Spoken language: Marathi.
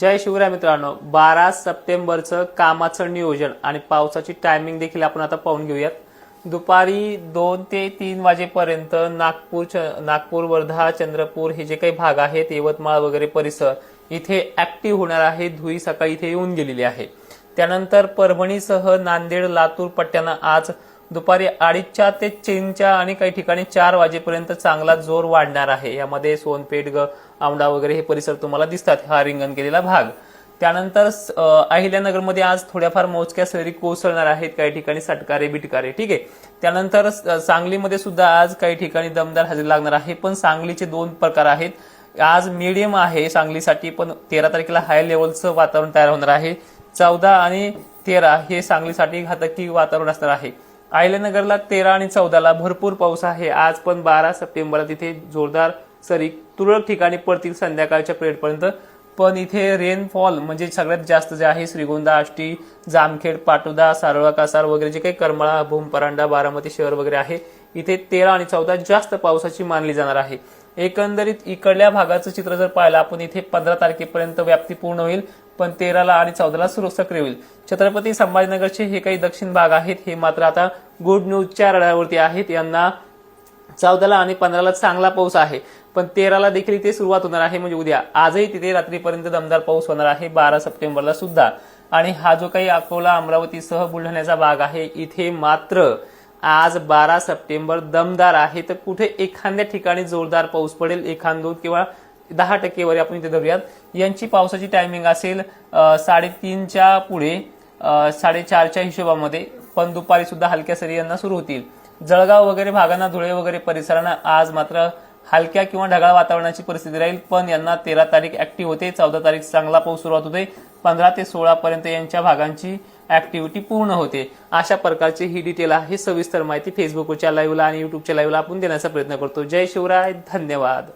जय शिवराय मित्रांनो. बारा सप्टेंबरचं कामाचं नियोजन आणि पावसाची टायमिंग देखील आपण आता पाहून घेऊयात. दुपारी दोन ते तीन वाजेपर्यंत नागपूर च- नागपूर वर्धा चंद्रपूर हे जे काही भाग आहेत यवतमाळ वगैरे परिसर इथे ऍक्टिव्ह होणार आहे. धुई सकाळी इथे येऊन गेलेली आहे. त्यानंतर परभणीसह नांदेड लातूर पट्ट्यानं आज दुपारी अडीचच्या ते चीनच्या आणि काही ठिकाणी चार वाजेपर्यंत चांगला जोर वाढणार आहे. यामध्ये सोनपेठ ग औंढा वगैरे हे परिसर तुम्हाला दिसतात हा रिंगण केलेला भाग. त्यानंतर अहिल्यानगरमध्ये आज थोड्याफार मोजक्या सरी कोसळणार आहेत काही ठिकाणी सटकारे बिटकारे ठीक आहे? त्यानंतर सांगलीमध्ये सुद्धा आज काही ठिकाणी दमदार हजेरी लागणार आहे पण सांगलीचे दोन प्रकार आहेत. आज मीडियम आहे सांगलीसाठी पण तेरा तारखेला हाय लेवलचं वातावरण तयार होणार आहे. चौदा आणि तेरा हे सांगलीसाठी घातकी वातावरण असणार आहे. आयल्यानगरला तेरा आणि चौदाला भरपूर पाऊस आहे. आज पण बारा सप्टेंबरला तिथे जोरदार सरी तुरळक ठिकाणी पडतील संध्याकाळच्या पिरियडपर्यंत. पण इथे रेनफॉल म्हणजे सगळ्यात जास्त जे आहे श्रीगोंदा आष्टी जामखेड पाटोदा सारोळा कासार वगैरे जे काही करमाळा भूमपरांडा बारामती शहर वगैरे आहे इथे तेरा आणि चौदा जास्त पावसाची मानली जाणार आहे. एकंदरीत इकडल्या भागाचं चित्र जर पाहिलं आपण इथे पंधरा तारखेपर्यंत व्याप्ती पूर्ण होईल पण तेराला आणि चौदाला सुरू सक्रिय होईल. छत्रपती संभाजीनगरचे हे काही दक्षिण भाग आहेत हे मात्र आता गुड न्यूजच्या रडावरती आहेत. यांना चौदाला आणि पंधराला चांगला पाऊस आहे पण तेराला देखील इथे सुरुवात होणार आहे म्हणजे उद्या. आजही तिथे रात्रीपर्यंत दमदार पाऊस होणार आहे बारा सप्टेंबरला सुद्धा. आणि हा जो काही अकोला अमरावतीसह बुलढाण्याचा भाग आहे इथे मात्र आज बारा सप्टेंबर दमदार आहे. तर कुठे एखाद्या ठिकाणी जोरदार पाऊस पडेल एखाद दोन किंवा दहा टक्केवारी आपण इथे धरूयात. यांची पावसाची टायमिंग असेल साडेतीनच्या पुढे साडेचारच्या हिशोबामध्ये पण दुपारी सुद्धा हलक्या सरी यांना सुरू होतील. जळगाव वगैरे भागांना धुळे वगैरे परिसरांना आज मात्र हलक्या किंवा ढगाळ वातावरणाची परिस्थिती राहील पण यांना तेरा तारीख ऍक्टिव्ह होते चौदा तारीख चांगला पाऊस सुरुवात होते पंधरा ते सोळा पर्यंत यांच्या भागांची ऍक्टिव्हिटी पूर्ण होते. अशा प्रकारची ही डिटेल आहे सविस्तर माहिती फेसबुकच्या लाईव्हला आणि युट्यूबच्या लाईव्हला आपण देण्याचा प्रयत्न करतो. जय शिवराय धन्यवाद.